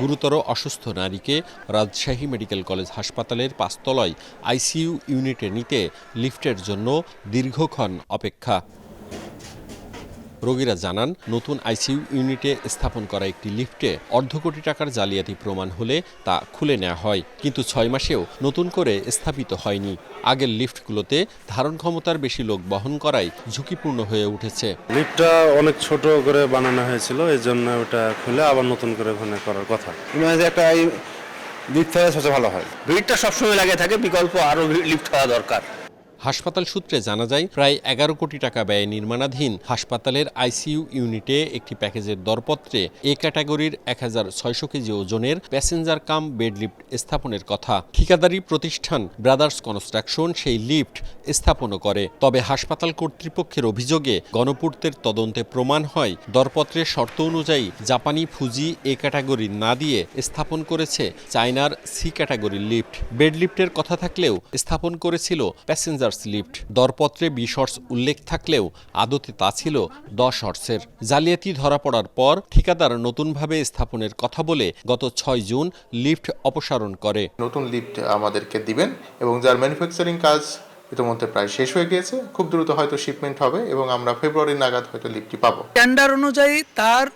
গুরুতর অসুস্থ নারীকে রাজশাহী মেডিকেল কলেজ হাসপাতালের পাঁচতলায় আইসিইউ ইউনিটে নিতে লিফটের জন্য দীর্ঘক্ষণ অপেক্ষা। রোগীরা জানান নতুন আইসিইউ ইউনিটে স্থাপন করা একটি লিফটে অর্ধ কোটি টাকার জালিয়াতি প্রমাণ হলে তা খুলে নেওয়া হয়। কিন্তু ছয় মাসেও নতুন করে স্থাপিত হয়নি। আগের লিফটগুলোতে ধারণ ক্ষমতার বেশি লোক বহন করায় ঝুঁকিপূর্ণ হয়ে উঠেছে। লিফটটা অনেক ছোট করে বানানো হয়েছিল এই জন্য ওটা খুলে আবার নতুন করে ওখানে করার কথা। একটা এই লিফট থাকলে সবচেয়ে ভালো হয়। ভিড়টা সবসময় লাগে থাকে বিকল্প আরও লিফট হওয়া দরকার। হাসপাতাল সূত্রে জানা যায়, প্রায় এগারো কোটি টাকা ব্যয়ে নির্মাণাধীন হাসপাতালের আইসিইউ ইউনিটে একটি প্যাকেজের দরপত্রে এ ক্যাটাগরির এক হাজার ছয়শো কেজি ওজনের প্যাসেঞ্জার কাম বেড লিফট স্থাপনের কথা। ঠিকাদারি প্রতিষ্ঠান ব্রাদার্স কনস্ট্রাকশন সেই লিফট স্থাপনও করে। তবে হাসপাতাল কর্তৃপক্ষের অভিযোগে গণপূর্তের তদন্তে প্রমাণ হয়, দরপত্রের শর্ত অনুযায়ী জাপানি ফুজি এ ক্যাটাগরি না দিয়ে স্থাপন করেছে চায়নার সি ক্যাটাগরির লিফট। বেড লিফটের কথা থাকলেও স্থাপন করেছিল প্যাসেঞ্জার্স লিফট দরপত্রে বিশ হর্স উল্লেখ থাকলেও আদতে তা ছিল দশ হর্সের। জালিয়াতি ধরা পড়ার পর ঠিকাদার নতুনভাবে স্থাপনের কথা বলে গত ছয় জুন লিফট অপসারণ করে। নতুন লিফট আমাদেরকে দিবেন এবং যার ম্যানুফ্যাকচারিং কাজ ইতিমধ্যে প্রায় শেষ হয়ে গিয়েছে খুব দ্রুত হয়তো শিপমেন্ট হবে এবং আমরা ফেব্রুয়ারি নাগাদ হয়তো লিফটটি পাবো। টেন্ডার অনুযায়ী তার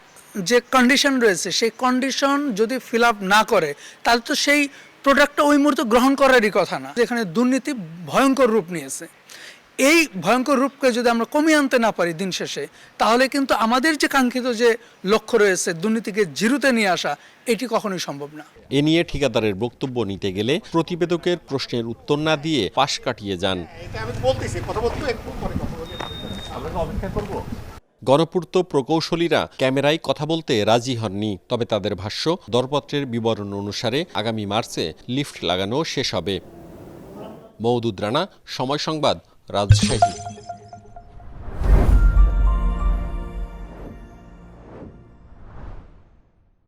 যে কন্ডিশন রয়েছে সেই কন্ডিশন যদি ফিল আপ না করে তাহলে তো সেই প্রোডাক্টটা ওই মুহূর্তে গ্রহণ করারই কথা না। যেখানে দুর্নীতি ভয়ঙ্কর রূপ নিয়েছে। এই ভয়ঙ্কর রূপকে যদি আমরা কমিয়ে আনতে না পারি দিন শেষে তাহলে কিন্তু আমাদের যে কাঙ্ক্ষিত যে লক্ষ্য রয়েছে দুর্নীতিকে জিরুতে নিয়ে আসা এটি কখনোই সম্ভব না। এ নিয়ে ঠিকাদারের বক্তব্য নিতে গেলে প্রতিবেদকের প্রশ্নের উত্তর না দিয়ে পাশ কাটিয়ে যান। গণপূর্ত প্রকৌশলীরা ক্যামেরায় কথা বলতে রাজি হননি। তবে তাদের ভাষ্য, দরপত্রের বিবরণ অনুসারে আগামী মার্চে লিফট লাগানো শেষ হবে। মৌদুদ রানা, সময় সংবাদ, রাজশাহী।